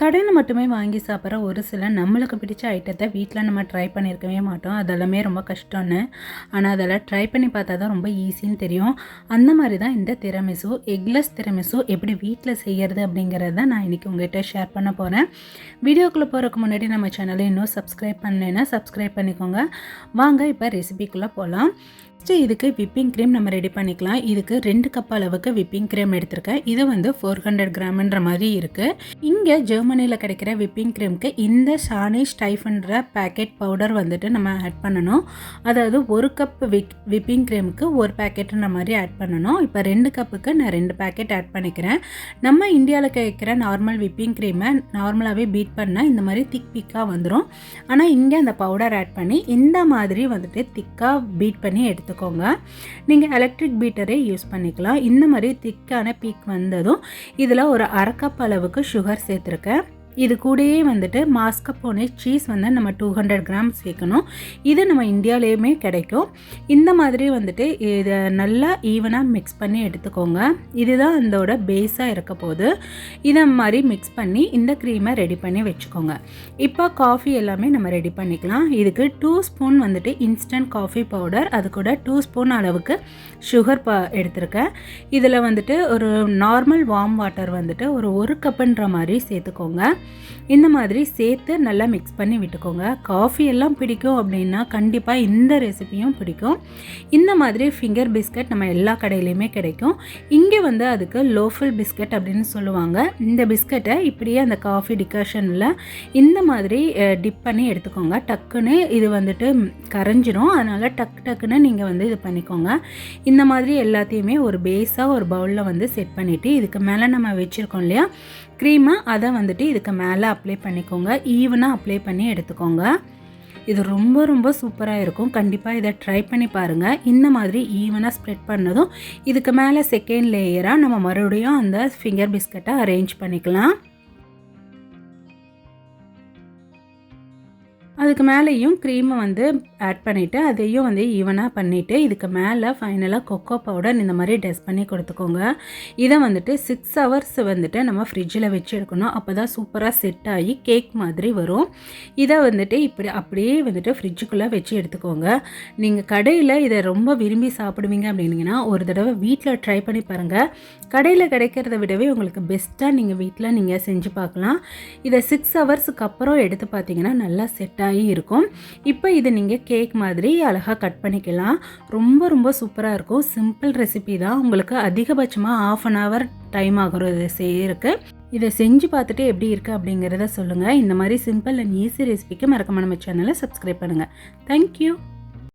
கடையில் மட்டுமே வாங்கி சாப்பிட்ற ஒரு சில நம்மளுக்கு பிடிச்ச ஐட்டத்தை வீட்டில் நம்ம ட்ரை பண்ணியிருக்கவே மாட்டோம். அதெல்லாமே ரொம்ப கஷ்டம்னு. ஆனால் அதெல்லாம் ட்ரை பண்ணி பார்த்தா தான் ரொம்ப ஈஸின்னு தெரியும். அந்த மாதிரி தான் இந்த திறமிசு எக்லெஸ் திறமிசு எப்படி வீட்டில் செய்கிறது அப்படிங்கிறத நான் இன்றைக்கி உங்கள்கிட்ட ஷேர் பண்ண போகிறேன் வீடியோக்குள்ளே போகிறதுக்கு முன்னாடி நம்ம சேனலை இன்னும் சப்ஸ்கிரைப் பண்ணலைன்னா சப்ஸ்கிரைப் பண்ணிக்கோங்க. வாங்க இப்போ ரெசிபிக்குள்ளே போகலாம் ஃபஸ்ட்டு இதுக்கு விப்பிங் க்ரீம் நம்ம ரெடி பண்ணிக்கலாம். இதுக்கு ரெண்டு கப் அளவுக்கு விப்பிங் க்ரீம் எடுத்திருக்கேன். இது வந்து ஃபோர் ஹண்ட்ரட் கிராம்ன்ற மாதிரி இருக்குது இங்கே ஜெர்மனியில் கிடைக்கிற விப்பிங் க்ரீம்க்கு இந்த சானிஷ் டைஃபன்ற பேக்கெட் பவுடர் வந்துட்டு நம்ம ஆட் பண்ணணும். அதாவது ஒரு கப் விக் விப்பிங் க்ரீமுக்கு ஒரு பேக்கெட்டுன்ற மாதிரி ஆட் பண்ணணும். இப்போ ரெண்டு கப்புக்கு நான் ரெண்டு பேக்கெட் ஆட் பண்ணிக்கிறேன். நம்ம இந்தியாவில் கிடைக்கிற நார்மல் விப்பிங் க்ரீமை நார்மலாகவே பீட் பண்ணால் இந்த மாதிரி திக் பிக்காக வந்துடும் ஆனால் இங்கே அந்த பவுடர் ஆட் பண்ணி இந்த மாதிரி வந்துட்டு திக்காக பீட் பண்ணி எடுத்துக்கோங்க. நீங்கள் எலக்ட்ரிக் பீட்டரே யூஸ் பண்ணிக்கலாம். இந்த மாதிரி திக்கான பீக் வந்ததும் இதில் ஒரு அரை கப் அளவுக்கு சுகர் சேர்த்துருக்கேன். இது கூடயே வந்துட்டு மாஸ்கப்போனே சீஸ் வந்து நம்ம டூ ஹண்ட்ரட் கிராம் சேர்க்கணும். இது நம்ம இந்தியாவிலேயுமே கிடைக்கும். இந்த மாதிரி வந்துட்டு இதை நல்லா ஈவனாக மிக்ஸ் பண்ணி எடுத்துக்கோங்க. இதுதான் இதோட பேஸாக இருக்க போது. இதை மாதிரி மிக்ஸ் பண்ணி இந்த க்ரீமை ரெடி பண்ணி வச்சுக்கோங்க. இப்போ காஃபி எல்லாமே நம்ம ரெடி பண்ணிக்கலாம். இதுக்கு டூ ஸ்பூன் வந்துட்டு இன்ஸ்டன்ட் காஃபி பவுடர் அது கூட டூ ஸ்பூன் அளவுக்கு சுகர் ப எடுத்திருக்கேன். இதில் வந்துட்டு ஒரு நார்மல் வார்ம் வாட்டர் வந்துட்டு ஒரு ஒரு கப்புன்ற மாதிரி சேர்த்துக்கோங்க. இந்த மாதிரி சேர்த்து நல்லா மிக்ஸ் பண்ணி விட்டுக்கோங்க. காஃபி எல்லாம் பிடிக்கும் அப்படின்னா கண்டிப்பாக இந்த ரெசிபியும் பிடிக்கும். இந்த மாதிரி ஃபிங்கர் பிஸ்கட் நம்ம எல்லா கடையிலையுமே கிடைக்கும். இங்கே வந்து அதுக்கு லோஃபல் பிஸ்கட் அப்படின்னு சொல்லுவாங்க. இந்த பிஸ்கட்டை இப்படியே அந்த காஃபி டிகாஷனில் இந்த மாதிரி டிப் பண்ணி எடுத்துக்கோங்க. டக்குன்னு இது வந்துட்டு கரைஞ்சிரும். அதனால் டக்கு டக்குன்னு நீங்கள் வந்து இது பண்ணிக்கோங்க. இந்த மாதிரி எல்லாத்தையுமே ஒரு பேஸாக ஒரு பவுலில் வந்து செட் பண்ணிவிட்டு இதுக்கு மேலே நம்ம வச்சுருக்கோம் இல்லையா க்ரீமை அதை வந்துட்டு இதுக்கு மேலே அப்ளை பண்ணிக்கோங்க. ஈவனாக அப்ளை பண்ணி எடுத்துக்கோங்க. இது ரொம்ப ரொம்ப சூப்பராக இருக்கும். கண்டிப்பாக இதை ட்ரை பண்ணி பாருங்கள் இந்த மாதிரி ஈவனாக ஸ்ப்ரெட் பண்ணதும் இதுக்கு மேலே செகண்ட் லேயராக நம்ம மறுபடியும் அந்த ஃபிங்கர் பிஸ்கட்டை அரேஞ்ச் பண்ணிக்கலாம். அதுக்கு மேலேயும் க்ரீமை வந்து ஆட் பண்ணிவிட்டு அதையும் வந்து ஈவனாக பண்ணிவிட்டு இதுக்கு மேலே ஃபைனலாக கொக்கோ பவுடர் இந்த மாதிரி டெஸ்ட் பண்ணி கொடுத்துக்கோங்க. இதை வந்துட்டு சிக்ஸ் ஹவர்ஸ் வந்துட்டு நம்ம ஃப்ரிட்ஜில் வச்சு எடுக்கணும். அப்போ தான் சூப்பராக செட் ஆகி கேக் மாதிரி வரும். இதை வந்துட்டு இப்படி அப்படியே வந்துட்டு ஃப்ரிட்ஜுக்குள்ளே வச்சு எடுத்துக்கோங்க. நீங்கள் கடையில் இதை ரொம்ப விரும்பி சாப்பிடுவீங்க அப்படின்னீங்கன்னா ஒரு தடவை வீட்டில் ட்ரை பண்ணி பாருங்கள் கடையில் கிடைக்கிறத விடவே உங்களுக்கு பெஸ்ட்டாக நீங்கள் வீட்டில் நீங்கள் செஞ்சு பார்க்கலாம். இதை சிக்ஸ் ஹவர்ஸுக்கு அப்புறம் எடுத்து பார்த்தீங்கன்னா நல்லா செட் ஆகி இருக்கும். இப்போ இது நீங்கள் கேக் மாதிரி அழகாக கட் பண்ணிக்கலாம். ரொம்ப ரொம்ப சூப்பராக இருக்கும். சிம்பிள் ரெசிபி தான். உங்களுக்கு அதிகபட்சமாக ஆஃப் அன் ஹவர் டைம் ஆகும் இது செய்யறதுக்கு. இதை செஞ்சு பார்த்துட்டு எப்படி இருக்குது அப்படிங்கிறத சொல்லுங்கள் இந்த மாதிரி சிம்பிள் அண்ட் ஈஸி ரெசிபிக்கு மறக்காம நம்ம சேனலை சப்ஸ்கிரைப் பண்ணுங்கள் தேங்க்யூ